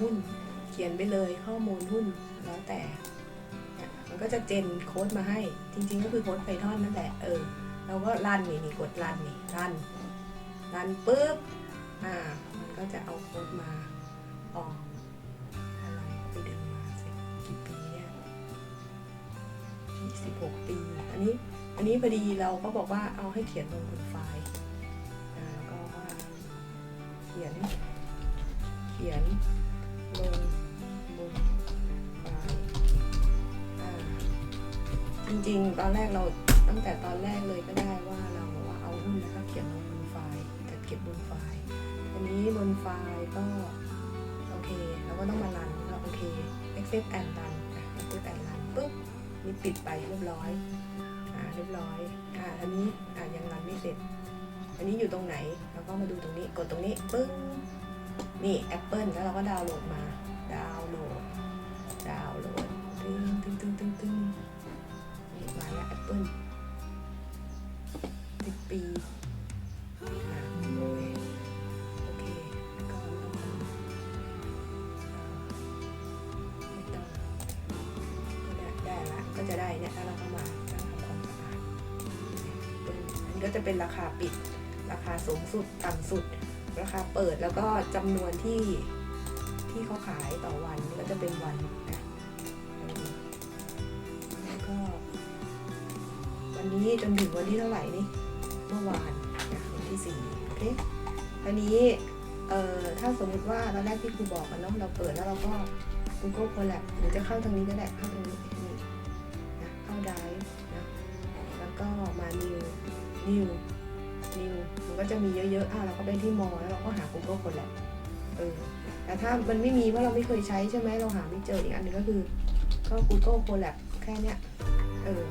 หุ้น เขียนไปเลยข้อมูลหุ้นแล้วแต่ มันก็จะเจนโค้ดมาให้ จริง ๆ ก็คือโค้ดไพทอนนั่นแหละ เออ เราก็รันนี่นี่กดรันนี่รัน รันปุ๊บ อ่า มันก็จะเอาโค้ดมาออกอะไรไปดึงมาสิกี่ปีเนี่ยยี่สิบหกปี อันนี้ อันนี้พอดีเราก็บอกว่าเอาให้เขียนลงบนไฟล์แล้วก็ว่าเขียน เขียน ลงบนไฟล์อ่าจริงๆ ตอนแรกเราตั้งแต่ตอนแรกเลยก็ได้ว่าเราว่าเอาหุ้นแล้วก็เขียนลงบนไฟล์จัดเก็บบนไฟล์อันนี้บนไฟล์ก็โอเคเราก็ต้องมารันก็โอเค accept and run อะ accept and run ปุ๊บนี่ปิดไปเรียบร้อยอ่าเรียบร้อยอ่าอันนี้อ่ายังรันไม่เสร็จ อันนี้อยู่ตรงไหนแล้วก็มาดูตรงนี้กดตรงนี้ปึ้ง นี่ Apple แล้วเราก็ดาวน์โหลดมา ดาวน์โหลด ดาวน์โหลด ตึ้งตึ้งตึ้งตึ้งตึ้งนี่มาแล้ว Apple สิบปีโอเคก็ได้ได้ได้ละก็จะได้เนี่ยแล้วเราก็มาตั้งทำความสะอาดอันนี้ก็จะเป็นราคาปิด ราคาสูงสุด ต่ำสุด ราคาเปิดแล้วก็จำนวนที่ที่เขาขายต่อวันก็จะเป็นวันนะแล้วก็ วันนี้จนถึงวันที่เท่าไหร่นี่เมื่อวานนะวันที่สี่โอเคอันนี้เอ่อถ้าสมมติว่าตอนแรกที่ครูบอกกันเนาะเราเปิดแล้วเราก็ Google Collab หรือจะเข้าทางนี้ก็ได้เข้าทางนี้นี่นะเข้าได้นะแล้วก็มา new new ดิวมันก็จะมีเยอะๆ อะเราก็ไปที่มอแล้วเราก็หา Google คนแหละเออแต่ถ้ามันไม่มีเพราะเราไม่เคยใช้ใช่ไหมเราหาไม่เจออีกอันหนึ่งก็คือ ก็ Google คนแหละแค่เนี้ยเออ